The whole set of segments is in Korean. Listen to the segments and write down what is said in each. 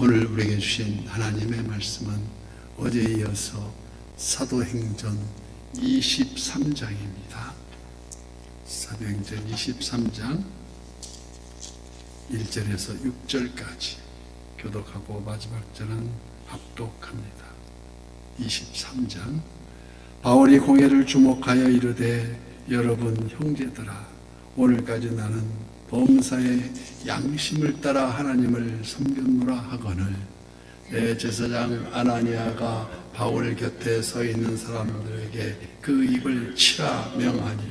오늘 우리에게 주신 하나님의 말씀은 어제에 이어서 사도행전 23장입니다. 사도행전 23장 1절에서 6절까지 교독하고 마지막 절은 합독합니다. 23장 바울이 공회를 주목하여 이르되 여러분 형제들아 오늘까지 나는 범사의 양심을 따라 하나님을 섬겼노라 하거늘 내 제사장 아나니아가 바울 곁에 서 있는 사람들에게 그 입을 치라 명하니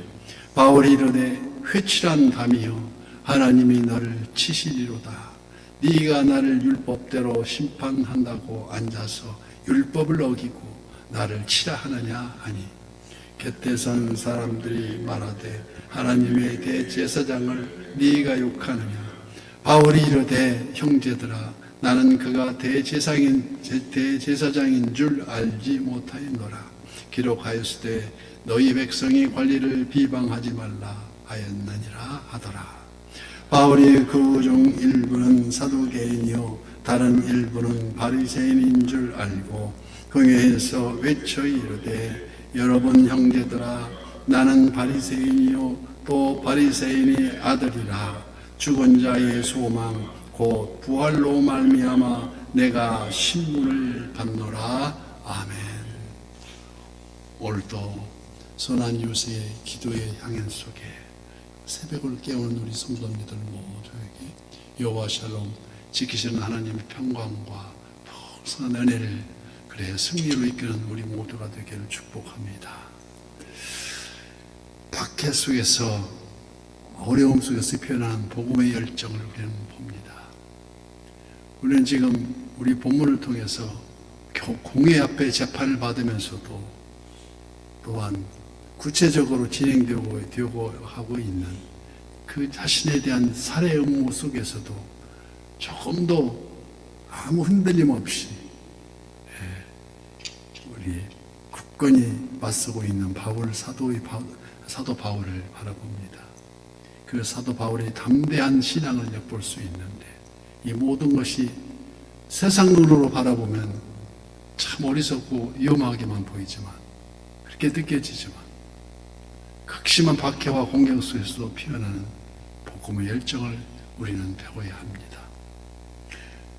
바울이 이르되 회칠한 담이여 하나님이 너를 치시리로다. 네가 나를 율법대로 심판한다고 앉아서 율법을 어기고 나를 치라 하느냐 하니 곁에 선 사람들이 말하되 하나님의 대제사장을 네가 욕하느냐? 바울이 이르되 형제들아 나는 그가 대제사장인, 대제사장인 줄 알지 못하였노라. 기록하였으되 너희 백성이 관리를 비방하지 말라 하였느니라 하더라. 바울이 그 중 일부는 사두개인이요 다른 일부는 바리새인인 줄 알고 공회에서 외쳐 이르되 여러분 형제들아 나는 바리새인이요 또 바리새인의 아들이라. 죽은 자의 소망 곧 부활로 말미암아 내가 신문을 받노라. 아멘. 오늘도 선한 유세의 기도의 향연 속에 새벽을 깨우는 우리 성도님들 모두에게 여호와 샬롬 지키시는 하나님의 평강과 풍성한 은혜를 그래 승리로 이끄는 우리 모두가 되기를 축복합니다. 박해 속에서 어려움 속에서 표현한 복음의 열정을 우리는 봅니다. 우리는 지금 우리 본문을 통해서 공회 앞에 재판을 받으면서도 또한 구체적으로 진행되고 되고 하고 있는 그 자신에 대한 살해 음모 속에서도 조금도 아무 흔들림 없이 예, 우리 굳건히 맞서고 있는 바울 사도의 바, 사도 바울을 바라봅니다. 그 사도 바울의 담대한 신앙을 엿볼 수 있는데 이 모든 것이 세상 눈으로 바라보면 참 어리석고 위험하게만 보이지만 그렇게 느껴지지만 극심한 박해와 공격 속에서도 피어나는 복음의 열정을 우리는 배워야 합니다.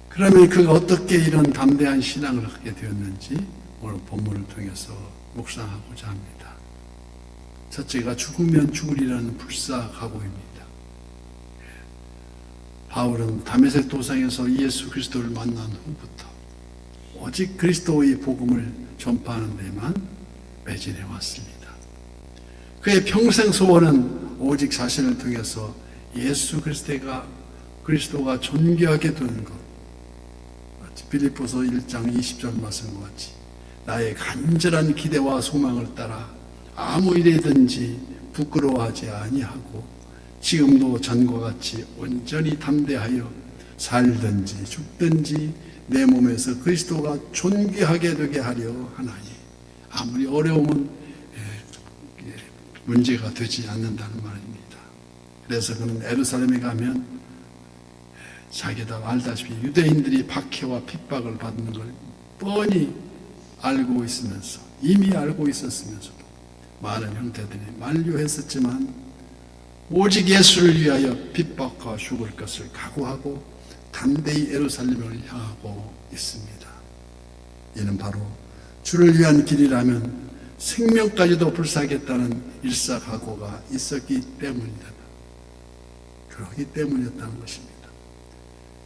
그러면 그가 어떻게 이런 담대한 신앙을 하게 되었는지 오늘 본문을 통해서 묵상하고자 합니다. 첫째가 죽으면 죽으리라는 불사각오입니다. 바울은 다메섹 도상에서 예수 그리스도를 만난 후부터 오직 그리스도의 복음을 전파하는 데만 매진해 왔습니다. 그의 평생 소원은 오직 자신을 통해서 예수 그리스도가 그리스도가 존귀하게 되는 것. 빌립보서 1장 20절 말씀과 같이 나의 간절한 기대와 소망을 따라 아무 일이든지 부끄러워하지 아니하고 지금도 전과 같이 온전히 담대하여 살든지 죽든지 내 몸에서 그리스도가 존귀하게 되게 하려 하나니 아무리 어려움은 예, 예, 문제가 되지 않는다는 말입니다. 그래서 그는 에루살렘에 가면 예, 자기가 알다시피 유대인들이 박해와 핍박을 받는 걸 뻔히 알고 있으면서 이미 알고 있었으면서도 많은 형제들이 만류했었지만 오직 예수를 위하여 핍박과 죽을 것을 각오하고 담대히 에루살렘을 향하고 있습니다. 이는 바로 주를 위한 길이라면 생명까지도 불사하겠다는 일사각오가 있었기 때문이다. 그러기 때문이었다는 것입니다.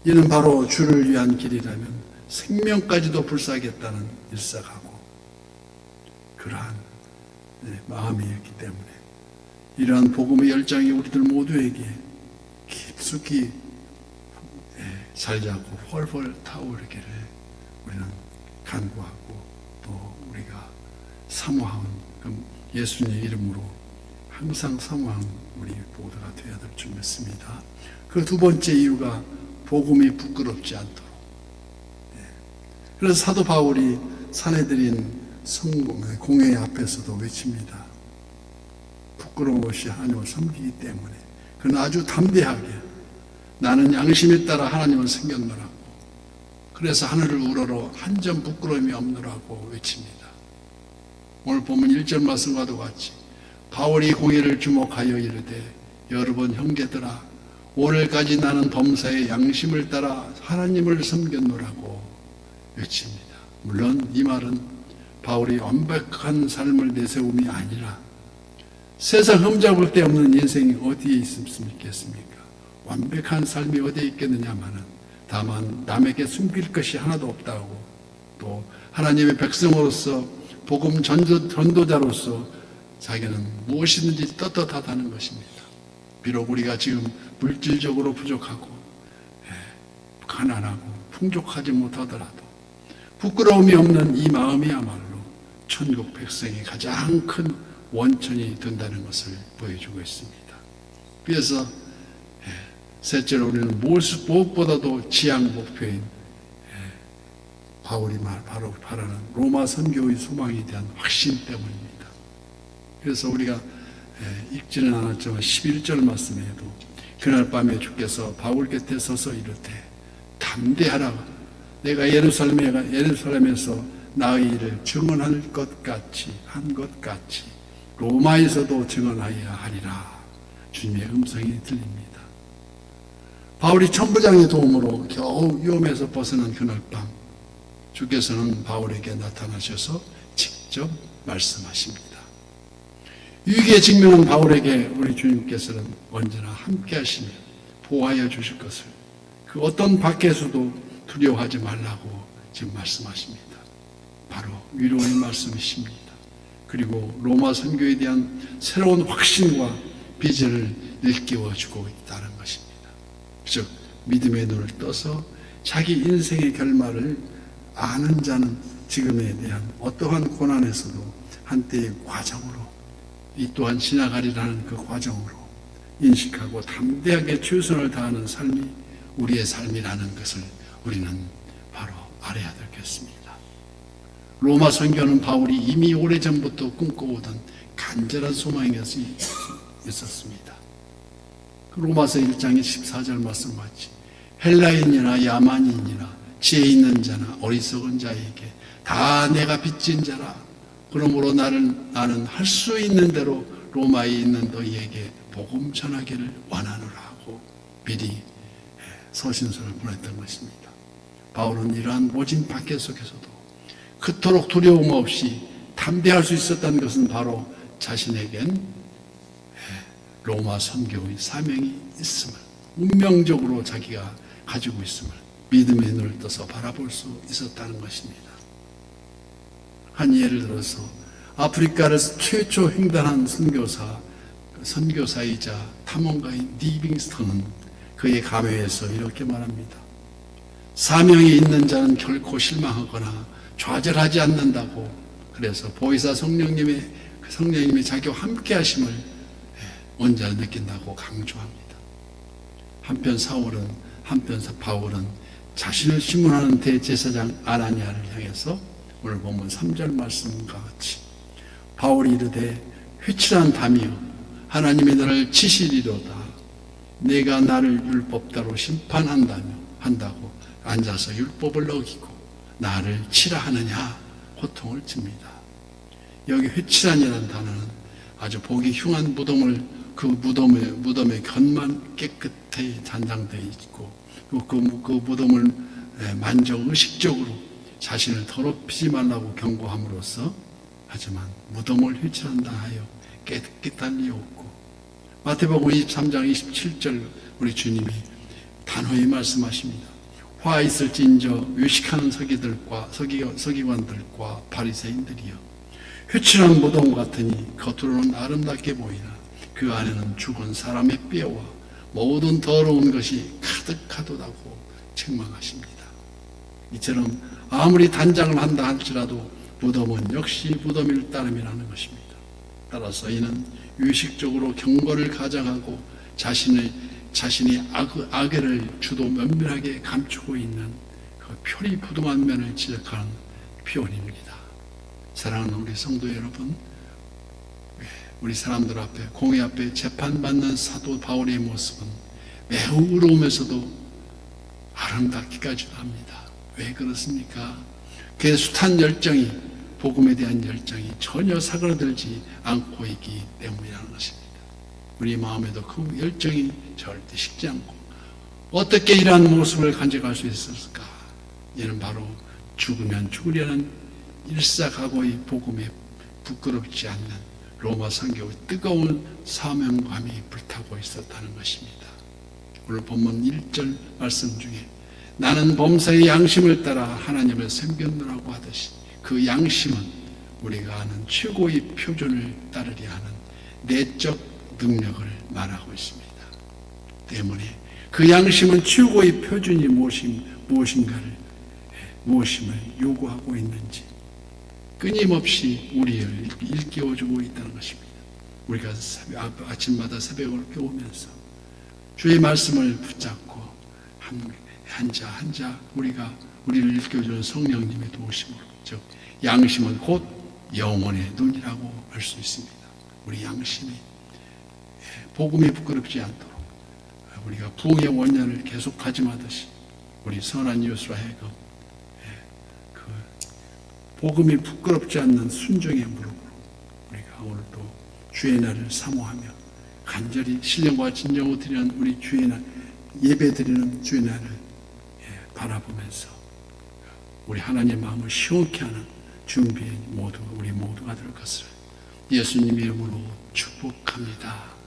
이는 바로 주를 위한 길이라면 생명까지도 불사하겠다는 일사각오. 그러한 네, 마음이었기 때문에 이러한 복음의 열정이 우리들 모두에게 깊숙이 살자고 펄펄 타오르기를 우리는 간구하고 또 우리가 사모하는 예수님의 이름으로 항상 사모하는 우리 모두가 되어야 될 줄 믿습니다. 그 두 번째 이유가 복음이 부끄럽지 않도록. 그래서 사도 바울이 사내들인 성공의 공회 앞에서도 외칩니다. 부끄러운 것이 하나님을 섬기기 때문에 그는 아주 담대하게 나는 양심에 따라 하나님을 섬겼노라고 그래서 하늘을 우러러 한 점 부끄러움이 없노라고 외칩니다. 오늘 보면 1절 말씀과도 같이 바울이 공의를 주목하여 이르되 여러분 형제들아 오늘까지 나는 범사의 양심을 따라 하나님을 섬겼노라고 외칩니다. 물론 이 말은 바울이 완벽한 삶을 내세움이 아니라 세상 흠잡을 데 없는 인생이 어디에 있습니까? 완벽한 삶이 어디에 있겠느냐마는 다만 남에게 숨길 것이 하나도 없다고 또 하나님의 백성으로서 복음 전도, 전도자로서 자기는 무엇이든지 떳떳하다는 것입니다. 비록 우리가 지금 물질적으로 부족하고 예, 가난하고 풍족하지 못하더라도 부끄러움이 없는 이 마음이야말로 천국 백성의 가장 큰 원천이 된다는 것을 보여주고 있습니다. 그래서 예, 셋째로 우리는 무엇- 무엇보다도 지향 목표인 예, 바울이 말 바로 바라는 로마 선교의 소망에 대한 확신 때문입니다. 그래서 우리가 예, 읽지는 않았지만 11절 말씀에도 그날 밤에 주께서 바울 곁에 서서 이르되 담대하라 내가 예루살렘에 예루살렘에서 나의 일을 증언할 것 같이 한 것 같이 로마에서도 증언하여야 하리라 주님의 음성이 들립니다. 바울이 천부장의 도움으로 겨우 위험에서 벗어난 그날 밤 주께서는 바울에게 나타나셔서 직접 말씀하십니다. 위기에 직면한 바울에게 우리 주님께서는 언제나 함께 하시며 보호하여 주실 것을 그 어떤 밖에서도 두려워하지 말라고 지금 말씀하십니다. 바로 위로의 말씀이십니다. 그리고 로마 선교에 대한 새로운 확신과 비전을 일깨워 주고 있다는 것입니다. 즉 믿음의 눈을 떠서 자기 인생의 결말을 아는 자는 지금에 대한 어떠한 고난에서도 한때의 과정으로 이 또한 지나가리라는 그 과정으로 인식하고 담대하게 최선을 다하는 삶이 우리의 삶이라는 것을 우리는 바로 알아야 되겠습니다. 로마 선교는 바울이 이미 오래전부터 꿈꿔오던 간절한 소망이 있었습니다. 그 로마서 1장의 14절 말씀 같이 헬라인이나 야만인이나 지혜 있는 자나 어리석은 자에게 다 내가 빚진 자라 그러므로 나는 나는 할 수 있는 대로 로마에 있는 너희에게 복음 전하기를 원하노라 하고 미리 서신서를 보냈던 것입니다. 바울은 이러한 모진 박해 속에서도 그토록 두려움 없이 담대할 수 있었다는 것은 바로 자신에겐 로마 선교의 사명이 있음을 운명적으로 자기가 가지고 있음을 믿음의 눈을 떠서 바라볼 수 있었다는 것입니다. 한 예를 들어서 아프리카를 최초 횡단한 선교사 선교사이자 탐험가인 리빙스턴은 그의 감회에서 이렇게 말합니다. 사명이 있는 자는 결코 실망하거나 좌절하지 않는다고 그래서 보이사 성령님의 그 성령님이 자기와 함께 하심을 언제나 느낀다고 강조합니다. 한편 사울은 한편 바울은 자신을 신문하는 대제사장 아나니아를 향해서 오늘 보면 3절 말씀과 같이 바울이 이르되 회칠한 담이여 하나님이 너를 치시리로다 내가 나를 율법대로 심판한다며 한다고 앉아서 율법을 어기고 나를 치라 하느냐 고통을 칩니다. 여기 회칠한이라는 단어는 아주 보기 흉한 무덤을 그 무덤의 무덤의 곁만 깨끗하게 단장되어 있고 그, 그, 그 무덤을 만져 의식적으로 자신을 더럽히지 말라고 경고함으로써 하지만 무덤을 회칠한다 하여 깨끗한 리 없고 마태복음 23장 27절 우리 주님이 단호히 말씀하십니다. 화 있을진저 외식하는 서기들과 서기, 서기관들과 바리새인들이여 회칠한 무덤 같으니 겉으로는 아름답게 보이나 그 안에는 죽은 사람의 뼈와 모든 더러운 것이 가득하도다고 책망하십니다. 이처럼 아무리 단장을 한다 할지라도 무덤은 역시 무덤일 따름이라는 것입니다. 따라서 이는 의식적으로 경거를 가장하고 자신의 자신이 악, 악의를 주도 면밀하게 감추고 있는 그 표리 부동한 면을 지적하는 표현입니다. 사랑하는 우리 성도 여러분, 우리 사람들 앞에 공의 앞에 재판받는 사도 바울의 모습은 매우 의로우면서도 아름답기까지도 합니다. 왜 그렇습니까? 그 숱한 열정이 복음에 대한 열정이 전혀 사그라들지 않고 있기 때문이라는 것입니다. 우리 마음에도 그 열정이 절대 식지 않고 어떻게 이러한 모습을 간직할 수 있었을까? 이는 바로 죽으면 죽으려는 일사각오의 복음에 부끄럽지 않는 로마 성교의 뜨거운 사명감이 불타고 있었다는 것입니다. 오늘 본문 1절 말씀 중에 나는 범사의 양심을 따라 하나님을 섬겼노라고 하듯이 그 양심은 우리가 아는 최고의 표준을 따르려 하는 내적 능력을 말하고 있습니다. 때문에 그 양심은 최고의 표준이 무엇인, 무엇인가를 예, 무엇임을 요구하고 있는지 끊임없이 우리를 일깨워주고 있다는 것입니다. 우리가 아, 아침마다 새벽을 깨우면서 주의 말씀을 붙잡고 한, 한자 한자 우리가 우리를 일깨워주는 성령님의 도우심으로 즉 양심은 곧 영혼의 눈이라고 할 수 있습니다. 우리 양심이 예, 복음이 부끄럽지 않도록 우리가 부흥의 원년을 계속 가짐하듯이 우리 선한 이웃으로 하여금 예, 그 복음이 부끄럽지 않는 순종의 무릎으로 우리가 오늘도 주의 날을 사모하며 간절히 신령과 진정으로 드리는 우리 주의 날 예배 드리는 주의 날을 예, 바라보면서 우리 하나님의 마음을 시원케 하는 준비 모두 우리 모두가 될 것을 예수님 이름으로 축복합니다.